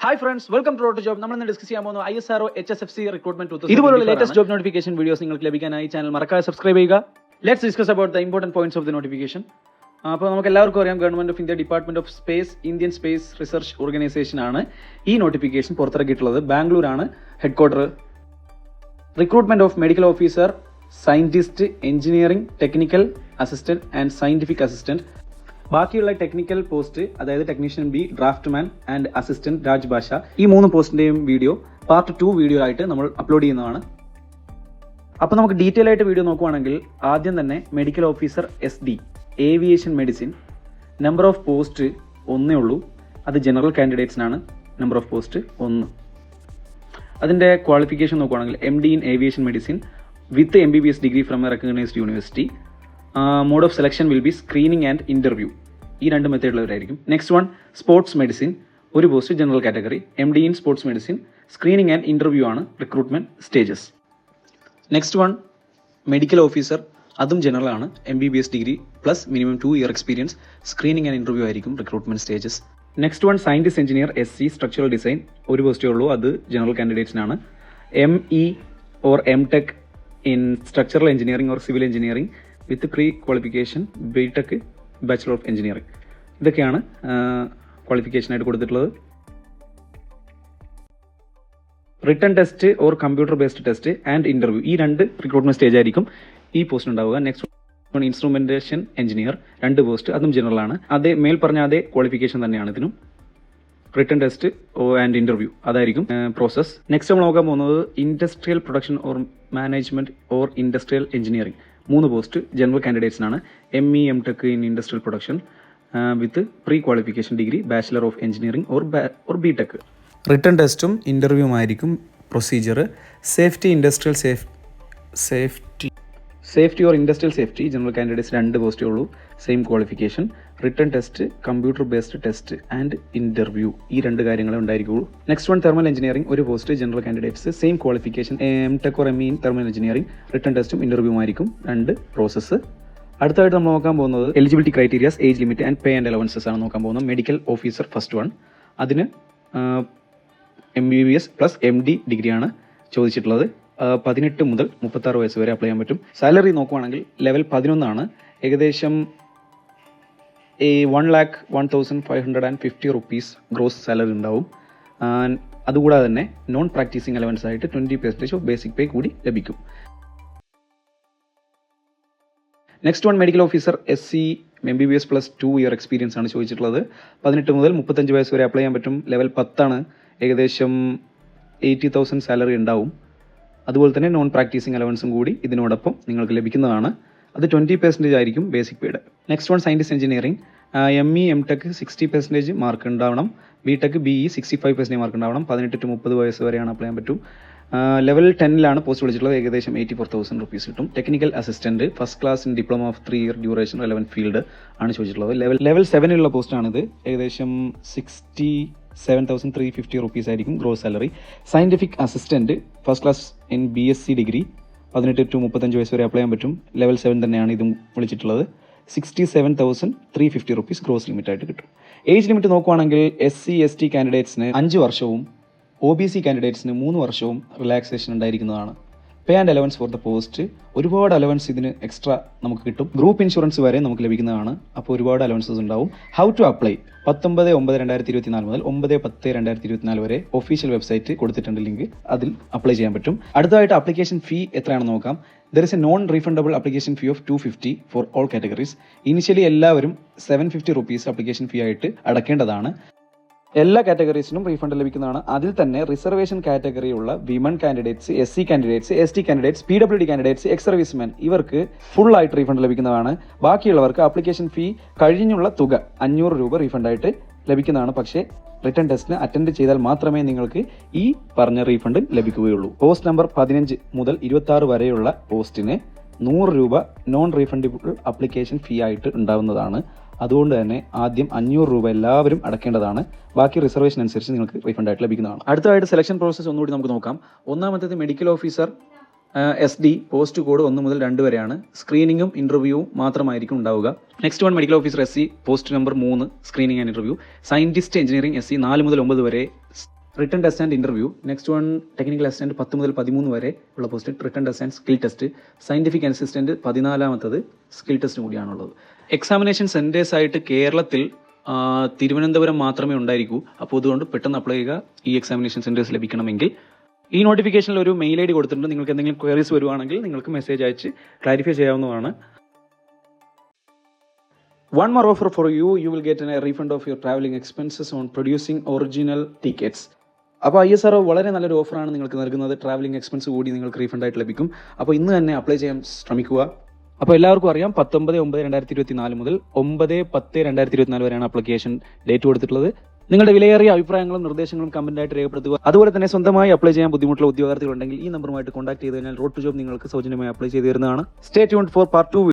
Hi friends welcome to rote job നമ്മൾ ഇന്ന് discuss ചെയ്യാൻ പോകുന്നത് I S R H S F C recruitment ഇതുപോലുള്ള ലേറ്റസ്റ്റ് ജോബ് നോട്ടിഫിക്കേഷൻ വീഡിയോസ് നിങ്ങൾക്ക് ലഭിക്കാനായി ചാനൽ മറക്കാതെ സബ്സ്ക്രൈബ് ചെയ്യുക. Let's discuss about the important points of the notification അപ്പോൾ നമുക്ക് എല്ലാവർക്കും അറിയാം government of India department of space Indian space research organisation ആണ് ഈ നോട്ടിഫിക്കേഷൻ പുറത്തിറക്കിയിട്ടുള്ളത്. ബാംഗ്ലൂരാണ് headquarter recruitment of medical officer scientist engineering technical assistant and scientific assistant ബാക്കിയുള്ള technical post അതായത് technician B draftsman and assistant Rajbhasha ഈ മൂന്ന് പോസ്റ്റിന്റെയും വീഡിയോ പാർട്ട് ടു വീഡിയോ ആയിട്ട് നമ്മൾ അപ്ലോഡ് ചെയ്യുന്നതാണ്. അപ്പോൾ നമുക്ക് ഡീറ്റെയിൽ ആയിട്ട് വീഡിയോ നോക്കുവാണെങ്കിൽ ആദ്യം തന്നെ medical officer S D aviation medicine number of post ഒന്നേ ഉള്ളൂ. അത് ജനറൽ കാൻഡിഡേറ്റ്സിനാണ് നമ്പർ ഓഫ് പോസ്റ്റ് ഒന്ന്. അതിന്റെ ക്വാളിഫിക്കേഷൻ നോക്കുവാണെങ്കിൽ M D in aviation medicine with M B B S degree from recognised university mode of selection will be screening and interview ഈ രണ്ട് മെത്തേഡിലുള്ളവരായിരിക്കും നെക്സ്റ്റ് വൺ സ്പോർട്സ് മെഡിസിൻ ഒരു post general category M D in sports medicine screening and interview ആണ് recruitment stages next one medical officer അതും general ആണ്. M B B S degree plus minimum two year experience screening and interview ആയിരിക്കും recruitment stages next one scientist engineer S C structural design ഒരു പോസ്റ്റേ ഉള്ളൂ അത് general കാൻഡിഡേറ്റ്സിനാണ് M E or M tech in structural engineering or civil engineering with pre qualification B tech bachelor of engineering ഇതൊക്കെയാണ് ക്വാളിഫിക്കേഷനായിട്ട് കൊടുത്തിട്ടുള്ളത്. Written test or computer based test and interview ഈ രണ്ട് recruitment stage ആയിരിക്കും ഈ പോസ്റ്റ് ഉണ്ടാവുക. Next instrumentation engineer രണ്ട് post അതും ജനറൽ ആണ്. അതേ മേൽ പറഞ്ഞ അതേ ക്വാളിഫിക്കേഷൻ തന്നെയാണ് ഇതിനും. റിട്ടേൺ ടെസ്റ്റ് ആൻഡ് ഇന്റർവ്യൂ അതായിരിക്കും പ്രോസസ് നെക്സ്റ്റ് നമ്മൾ നോക്കാൻ പോകുന്നത് industrial production or management or industrial engineering മൂന്ന് post general കാൻഡിഡേറ്റ്സിനാണ് M E M tech in industrial production with pre qualification degree bachelor of engineering or or B tech written ടെസ്റ്റും interview ആയിരിക്കും procedure safety industrial safe safety safety or industrial safety general candidates രണ്ട് പോസ്റ്റേ ഉള്ളൂ. Same qualification written test computer based test and interview ഈ രണ്ട് കാര്യങ്ങളെ ഉണ്ടായിരിക്കുള്ളൂ. Next one thermal engineering ഒരു post general candidates same qualification M tech or M in thermal engineering written ടെസ്റ്റും interview ആയിരിക്കും. രണ്ട് പ്രോസസ്സ് അടുത്തായിട്ട് നമ്മൾ നോക്കാൻ പോകുന്നത് eligibility criterias age limit and pay and allowances ആണ് നോക്കാൻ പോകുന്നത്. മെഡിക്കൽ ഓഫീസർ ഫസ്റ്റ് വൺ അതിന് M B B S plus M D ഡിഗ്രിയാണ് ചോദിച്ചിട്ടുള്ളത്. പതിനെട്ട് മുതൽ മുപ്പത്താറ് വയസ്സ് വരെ അപ്ലൈ ചെയ്യാൻ പറ്റും. സാലറി നോക്കുവാണെങ്കിൽ ലെവൽ പതിനൊന്നാണ്. ഏകദേശം one lakh one thousand five hundred and fifty rupees gross salary ഉണ്ടാവും. അതുകൂടാതെ തന്നെ നോൺ പ്രാക്ടീസിങ് അലവൻസ് ആയിട്ട് twenty percentage of basic pay കൂടി ലഭിക്കും. Next one medical officer S C M B B S plus two year experience ആണ് ചോദിച്ചിട്ടുള്ളത്. പതിനെട്ട് മുതൽ മുപ്പത്തഞ്ച് വയസ്സ് വരെ അപ്ലൈ ചെയ്യാൻ പറ്റും. ലെവൽ പത്താണ് ഏകദേശം എയ്റ്റി തൗസൻഡ് സാലറി ഉണ്ടാവും. അതുപോലെ തന്നെ നോൺ പ്രാക്ടീസിങ് അലവൻസും കൂടി ഇതിനോടൊപ്പം നിങ്ങൾക്ക് ലഭിക്കുന്നതാണ്. അത് ട്വന്റി പെർസെന്റേജ് ആയിരിക്കും basic paid next one scientist engineering M E M tech sixty percentage mark ഉണ്ടാവണം. B tech B E sixty five percentage mark ഉണ്ടാവണം. പതിനെട്ട് ടു മുപ്പത് വയസ്സ് വരെയാണ് അപ്ലൈ ചെയ്യാൻ പറ്റും. ലെവൽ ടെന്നിലാണ് പോസ്റ്റ് വിളിച്ചിട്ടുള്ളത് ഏകദേശം എയ്റ്റി ഫോർ തൗസൻഡ് റുപ്പീസ് കിട്ടും. Technical assistant first class in diploma of three year duration relevant field ആണ് ചോദിച്ചിട്ടുള്ളത്. ലെവൽ ലെവൽ സെവനിലുള്ള പോസ്റ്റാണിത് ഏകദേശം sixty seven thousand three fifty rupees ആയിരിക്കും gross salary scientific assistant first class in B S C degree പതിനെട്ട് to മുപ്പത്തഞ്ച് വയസ്സ് വരെ അപ്ലൈ ചെയ്യാൻ പറ്റും. ലെവൽ സെവൻ തന്നെയാണ് ഇതും വിളിച്ചിട്ടുള്ളത്. Sixty seven thousand three fifty rupees gross ലിമിറ്റായിട്ട് കിട്ടും. ഏജ് ലിമിറ്റ് നോക്കുവാണെങ്കിൽ എസ് സി എസ് ടി കാൻഡിഡേറ്റ്സിന് അഞ്ച് വർഷവും ഒ ബി സി കാൻഡിഡേറ്റ്സിന് മൂന്ന് വർഷവും റിലാക്സേഷൻ ഉണ്ടായിരിക്കുന്നതാണ്. Pay and allowance for the post ഒരുപാട് അലവൻസ് ഇതിന് എക്സ്ട്രാ നമുക്ക് കിട്ടും. ഗ്രൂപ്പ് ഇൻഷുറൻസ് വരെ നമുക്ക് ലഭിക്കുന്നതാണ്. അപ്പോൾ ഒരുപാട് അലവൻസസ് ഉണ്ടാവും. ഹൗ ടു അപ്ലൈ പത്തൊമ്പത് ഒമ്പത് രണ്ടായിരത്തി ഇരുപത്തിനാല് മുതൽ ഒമ്പത് പത്ത് രണ്ടായിരത്തി ഇരുപത്തിനാല് വരെ ഒഫീഷ്യൽ വെബ്സൈറ്റ് കൊടുത്തിട്ടുണ്ട് ലിങ്ക് അതിൽ അപ്ലൈ ചെയ്യാൻ പറ്റും. അടുത്തതായിട്ട് അപ്ലിക്കേഷൻ ഫീ എത്രയാണെന്ന് നോക്കാം. There is a non refundable application fee of two fifty for all categories initially എല്ലാവരും seven fifty rupees application fee ആയിട്ട് അടക്കേണ്ടതാണ്. എല്ലാ കാറ്റഗറീസിനും റീഫണ്ട് ലഭിക്കുന്നതാണ്. അതിൽ തന്നെ reservation കാറ്റഗറിയുള്ള women candidates S C candidates S T candidates P W D candidates ex servicemen ഇവർക്ക് full ആയിട്ട് റീഫണ്ട് ലഭിക്കുന്നതാണ്. ബാക്കിയുള്ളവർക്ക് ആപ്ലിക്കേഷൻ ഫീ കഴിഞ്ഞുള്ള തുക അഞ്ഞൂറ് രൂപ റീഫണ്ട് ആയിട്ട് ലഭിക്കുന്നതാണ്. പക്ഷേ റിട്ടേൺ ടെസ്റ്റിന് അറ്റൻഡ് ചെയ്താൽ മാത്രമേ നിങ്ങൾക്ക് ഈ പറഞ്ഞ റീഫണ്ട് ലഭിക്കുകയുള്ളൂ. പോസ്റ്റ് നമ്പർ പതിനഞ്ച് മുതൽ ഇരുപത്തി വരെയുള്ള പോസ്റ്റിന് നൂറ് രൂപ നോൺ റീഫണ്ടബിൾ അപ്ലിക്കേഷൻ ഫീ ആയിട്ട് ഉണ്ടാവുന്നതാണ്. അതുകൊണ്ട് തന്നെ ആദ്യം അഞ്ഞൂറ് രൂപ എല്ലാവരും അടക്കേണ്ടതാണ്. ബാക്കി റിസർവേഷൻ അനുസരിച്ച് നിങ്ങൾക്ക് റീഫണ്ട് ആയിട്ട് ലഭിക്കുന്നതാണ്. അടുത്തതായിട്ട് സെലക്ഷൻ പ്രോസസ്സ് ഒന്നുകൂടി നമുക്ക് നോക്കാം. ഒന്നാമത്തേത് medical officer S D post code ഒന്ന് മുതൽ രണ്ട് വരെയാണ്. സ്ക്രീനിങ്ങും ഇന്റർവ്യൂവും മാത്രമായിരിക്കും ഉണ്ടാവുക. Next one medical officer S C post number മൂന്ന് screening and interview scientist engineering S C നാല് മുതൽ ഒമ്പത് വരെ written test and interview next one technical assistant പത്ത് മുതൽ പതിമൂന്ന് വരെ ഉള്ള post written test and skill test scientific assistant പതിനാലാമത്തത് skill test കൂടിയാണുള്ളത്. എക്സാമിനേഷൻ സെന്റേഴ്സ് ആയിട്ട് കേരളത്തിൽ തിരുവനന്തപുരം മാത്രമേ ഉണ്ടായിരിക്കൂ. അപ്പോൾ അതുകൊണ്ട് പെട്ടെന്ന് അപ്ലൈ ചെയ്യുക. ഈ എക്സാമിനേഷൻ സെന്റേഴ്സ് ലഭിക്കണമെങ്കിൽ. ഈ നോട്ടിഫിക്കേഷനിൽ ഒരു മെയിൽ ഐ ഡി കൊടുത്തിട്ടുണ്ട്. നിങ്ങൾക്ക് എന്തെങ്കിലും ക്വയറീസ് വരുവാണെങ്കിൽ നിങ്ങൾക്ക് മെസ്സേജ് അയച്ച് ക്ലാരിഫൈ ചെയ്യാവുന്നതാണ്. One more offer for you you will get a refund of your travelling expenses on producing original tickets അപ്പോൾ ഐ എസ് ആർ വളരെ നല്ലൊരു ഓഫറാണ് നിങ്ങൾക്ക് നൽകുന്നത്. ട്രാവലിംഗ് എക്സ്പെൻസ് കൂടി നിങ്ങൾക്ക് റീഫണ്ട് ആയിട്ട് ലഭിക്കും. അപ്പോൾ ഇന്ന് തന്നെ അപ്ലൈ ചെയ്യാൻ ശ്രമിക്കുക. അപ്പോൾ എല്ലാവർക്കും അറിയാം പത്തൊമ്പത് ഒമ്പത് രണ്ടായിരത്തി ഇരുപത്തി നാല് മുതൽ ഒമ്പത് പത്ത് രണ്ടായിരത്തി ഇരുപത്തിനാല് വരെയാണ് അപ്ലിക്കേഷൻ ഡേറ്റ് കൊടുത്തിട്ടുള്ളത്. നിങ്ങളുടെ വിലയേറിയ അഭിപ്രായങ്ങളും നിർദ്ദേശങ്ങളും കമന്റ് ആയിട്ട് രേഖപ്പെടുത്തുക. അതുപോലെ തന്നെ സ്വന്തമായി അപ്ലൈ ചെയ്യാൻ ബുദ്ധിമുട്ടുള്ള ഉദ്യോഗാർത്ഥികളുണ്ടെങ്കിൽ ഈ നമ്പറുമായിട്ട് കോൺടാക്ട് ചെയ്ത് കഴിഞ്ഞാൽ റോഡ് ടു ജോബ് നിങ്ങൾക്ക് സൗജന്യമായി അപ്ലൈ ചെയ്ത് തരുന്നതാണ്. Stay tune for part two